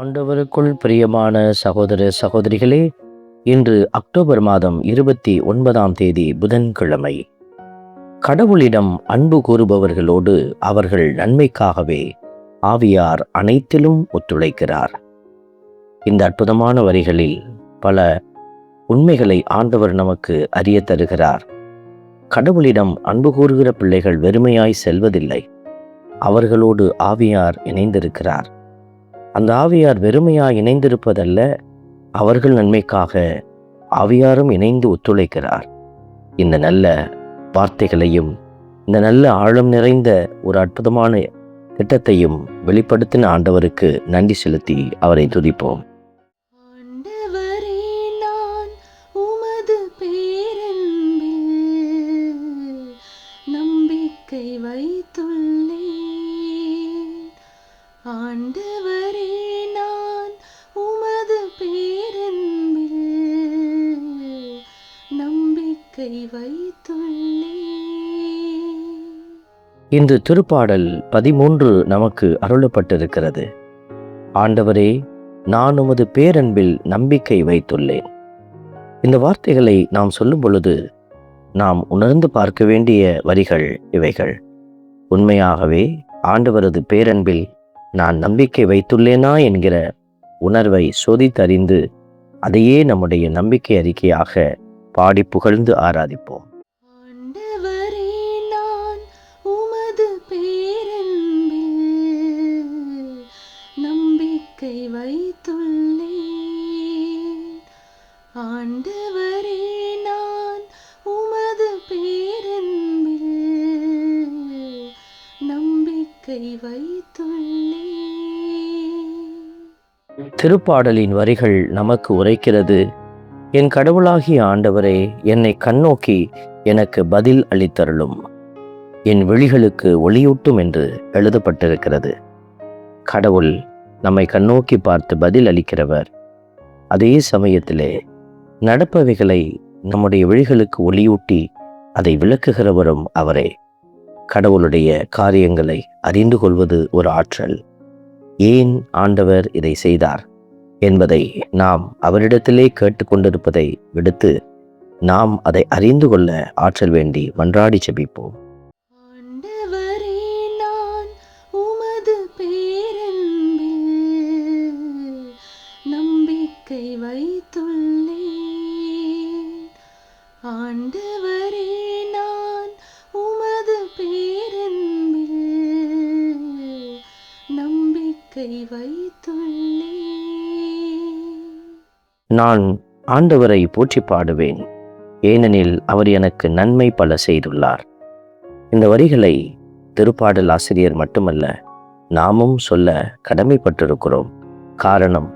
ஆண்டவருக்குள் பிரியமான சகோதர சகோதரிகளே இன்று அக்டோபர் மாதம் இருபத்தி ஒன்பதாம் தேதி புதன்கிழமை. கடவுளிடம் அன்பு கூறுபவர்களோடு அவர்கள் நன்மைக்காகவே ஆவியார் அனைத்திலும் ஒத்துழைக்கிறார். இந்த அற்புதமான வரிகளில் பல உண்மைகளை ஆண்டவர் நமக்கு அறிய தருகிறார். கடவுளிடம் அன்பு கூறுகிற பிள்ளைகள் வெறுமையாய் செல்வதில்லை. அவர்களோடு ஆவியார் இணைந்திருக்கிறார். அந்த ஆவியார் வெறுமையாக இணைந்திருப்பதல்ல அவர்கள் நன்மைக்காக ஆவியாரும் இணைந்து ஒத்துழைக்கிறார். இந்த நல்ல வார்த்தைகளையும் இந்த நல்ல ஆழம் நிறைந்த ஒரு அற்புதமான திட்டத்தையும் வெளிப்படுத்தின ஆண்டவருக்கு நன்றி செலுத்தி அவரை துதிப்போம். கை வைத்துள்ளேன் இன்று திருப்பாடல் பதிமூன்று நமக்கு அருளப்பட்டிருக்கிறது. ஆண்டவரே நான் உமது பேரன்பில் நம்பிக்கை வைத்துள்ளேன். இந்த வார்த்தைகளை நாம் சொல்லும் பொழுது நாம் உணர்ந்து பார்க்க வேண்டிய வரிகள் இவைகள். உண்மையாகவே ஆண்டவரது பேரன்பில் நான் நம்பிக்கை வைத்துள்ளேனா என்கிற உணர்வை சோதித்தறிந்து அதையே நம்முடைய நம்பிக்கை அறிக்கையாக பாடி புகழ்ந்து ஆராதிப்போம். ஆண்டவரே நான் உமது பேரன்பில் நம்பிக்கை வைத்துள்ளேன். ஆண்டவரே நான் உமது பேரன்பில் நம்பிக்கை வைத்துள்ளேன். திருப்பாடலின் வரிகள் நமக்கு உரைக்கிறது. என் கடவுளாகிய ஆண்டவரே என்னை கண்ணோக்கி எனக்கு பதில் அளித்தருளும். என் விழிகளுக்கு ஒளியூட்டும் என்று எழுதப்பட்டிருக்கிறது. கடவுள் நம்மை கண்ணோக்கி பார்த்து பதில் அளிக்கிறவர். அதே சமயத்திலே நடப்பவைகளை நம்முடைய விழிகளுக்கு ஒளியூட்டி அதை விளக்குகிறவரும் அவரே. கடவுளுடைய காரியங்களை அறிந்து கொள்வது ஒரு ஆற்றல். ஏன் ஆண்டவர் இதை செய்தார்? என்பதை நாம் அவரிடத்திலே கேட்டுக்கொண்டிருப்பதை விடுத்து நாம் அதை அறிந்து கொள்ள ஆற்றல் வேண்டி மன்றாடி செபிப்போம் ஆண்டவரே நான் உமது பேரன்பில் நம்பிக்கை வைத்துள்ளேன். ஆண்டவரே நான் உமது பேரன்பில் நம்பிக்கை நம்பிக்கை நான் ஆண்டவரை போற்றி பாடுவேன். ஏனெனில் அவர் எனக்கு நன்மை பல செய்துள்ளார். இந்த வரிகளை திருப்பாடல் ஆசிரியர் மட்டுமல்ல நாமும் சொல்ல கடமைப்பட்டிருக்கிறோம். காரணம்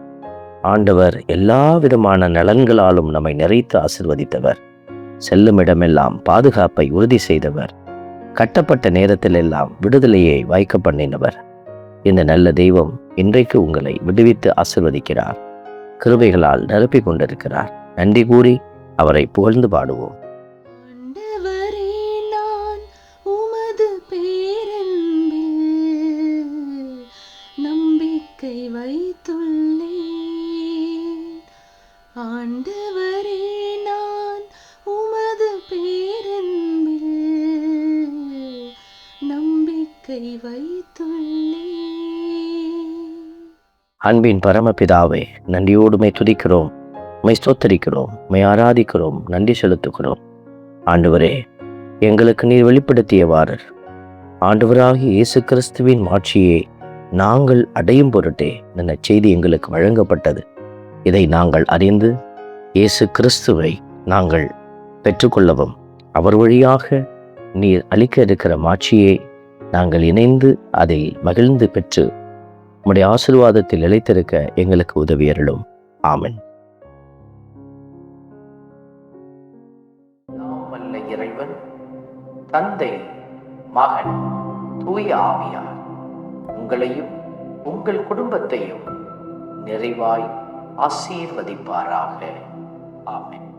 ஆண்டவர் எல்லா விதமான நலன்களாலும் நம்மை நிறைத்து ஆசிர்வதித்தவர். செல்லும் இடமெல்லாம் பாதுகாப்பை உறுதி செய்தவர். கட்டப்பட்ட நேரத்திலெல்லாம் விடுதலையை வாய்க்க பண்ணினவர். இந்த நல்ல தெய்வம் இன்றைக்கு உங்களை விடுவித்து ஆசிர்வதிக்கிறார். கிருபைகளால் நிரப்பிக் கொண்டிருக்கிறார் நன்றி கூறி அவரை புகழ்ந்து பாடுவோம். ஆண்டவரே நான் உமது பேரன்பில் நம்பிக்கை வைத்துள்ளேன். ஆண்டவரே நான் உமது பேரன்பில் நம்பிக்கை வைத்துள்ளேன். அன்பின் பரமபிதாவே நன்றியோடுமை துதிக்கிறோம். மை ஸ்தோத்தரிக்கிறோம் மை ஆராதிக்கிறோம் நன்றி செலுத்துகிறோம். ஆண்டவரே எங்களுக்கு நீர் வெளிப்படுத்தியவாறு ஆண்டவராகி இயேசு கிறிஸ்துவின் மாட்சியை நாங்கள் அடையும் பொருட்டே இந்த செய்தி எங்களுக்கு வழங்கப்பட்டது. இதை நாங்கள் அறிந்து இயேசு கிறிஸ்துவை நாங்கள் பெற்றுக்கொள்ளவும் அவர் வழியாக நீர் அளிக்க இருக்கிற மாட்சியை நாங்கள் இணைந்து அதில் மகிழ்ந்து பெற்று உம்முடைய ஆசீர்வாதத்தில் நிலைத்திருக்க எங்களுக்கு உதவி அருளும். ஆமென். வல்ல இறைவன் தந்தை மகன் தூய ஆவியார் உங்களையும் உங்கள் குடும்பத்தையும் நிறைவாய் ஆசீர்வதிப்பாராக. ஆமென்.